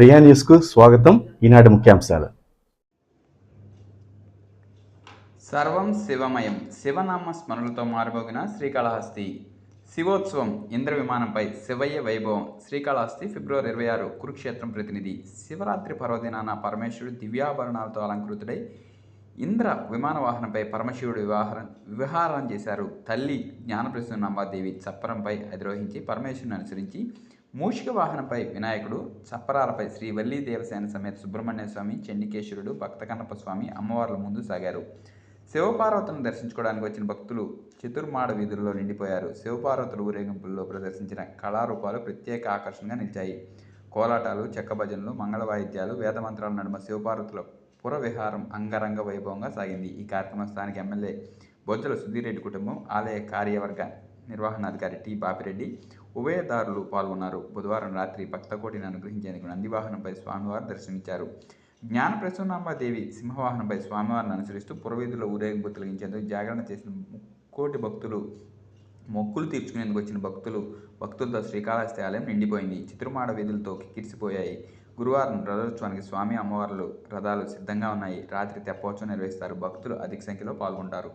ప్రియా న్యూస్కు స్వాగతం. ఈనాటి ముఖ్యాంశాలు. సర్వం శివమయం. శివనామ స్మరణలతో మారబోగిన శ్రీకాళహస్తి. శివోత్సవం ఇంద్ర విమానంపై శివయ్య వైభవం. శ్రీకాళహస్తి ఫిబ్రవరి ఇరవై ఆరు కురుక్షేత్రం ప్రతినిధి. శివరాత్రి పర్వదినాన పరమేశ్వరుడు దివ్యాభరణాలతో అలంకృతుడై ఇంద్ర విమాన వాహనంపై పరమశివుడు వివాహం విహారం చేశారు. తల్లి జ్ఞానప్రసూనాంబాదేవి చప్పరంపై అధిరోహించి పరమేశ్వరుని అనుసరించి మూషిక వాహనంపై వినాయకుడు చప్పరాలపై శ్రీ వల్లీ దేవసేన సమేత సుబ్రహ్మణ్య స్వామి చెన్నికేశ్వరుడు భక్తకన్నప్ప స్వామి అమ్మవార్ల ముందు సాగారు. శివపార్వతులను దర్శించుకోవడానికి వచ్చిన భక్తులు చతుర్మాడ వీధుల్లో నిండిపోయారు. శివపార్వతుల ఊరేగింపుల్లో ప్రదర్శించిన కళారూపాలు ప్రత్యేక ఆకర్షణగా నిలిచాయి. కోలాటాలు చెక్క భజనలు మంగళ వాయిద్యాలు వేదమంత్రాల నడుమ శివపార్వతుల పురవిహారం అంగరంగ వైభవంగా సాగింది. ఈ కార్యక్రమం స్థానిక ఎమ్మెల్యే బొజ్జల సుధీరెడ్డి కుటుంబం ఆలయ కార్యవర్గ నిర్వహణాధికారి టి బాపిరెడ్డి ఉభయదారులు పాల్గొన్నారు. బుధవారం రాత్రి భక్తకోటిని అనుగ్రహించేందుకు నందివాహనంపై స్వామివారు దర్శనమిచ్చారు. జ్ఞాన ప్రసన్నాంబాదేవి సింహవాహనంపై స్వామివారిని అనుసరిస్తూ పురవీధుల ఊరేగింపు తొలగించేందుకు జాగరణ చేసిన కోటి భక్తులు మొక్కులు తీర్చుకునేందుకు వచ్చిన భక్తులు భక్తులతో శ్రీకాళహస్తి ఆలయం నిండిపోయింది. చిత్రమాడ వీధులతో కిక్కిరిసిపోయాయి. గురువారం రథోత్సవానికి స్వామి అమ్మవార్లు రథాలు సిద్ధంగా ఉన్నాయి. రాత్రి తెప్పోత్సవం నిర్వహిస్తారు. భక్తులు అధిక సంఖ్యలో పాల్గొంటారు.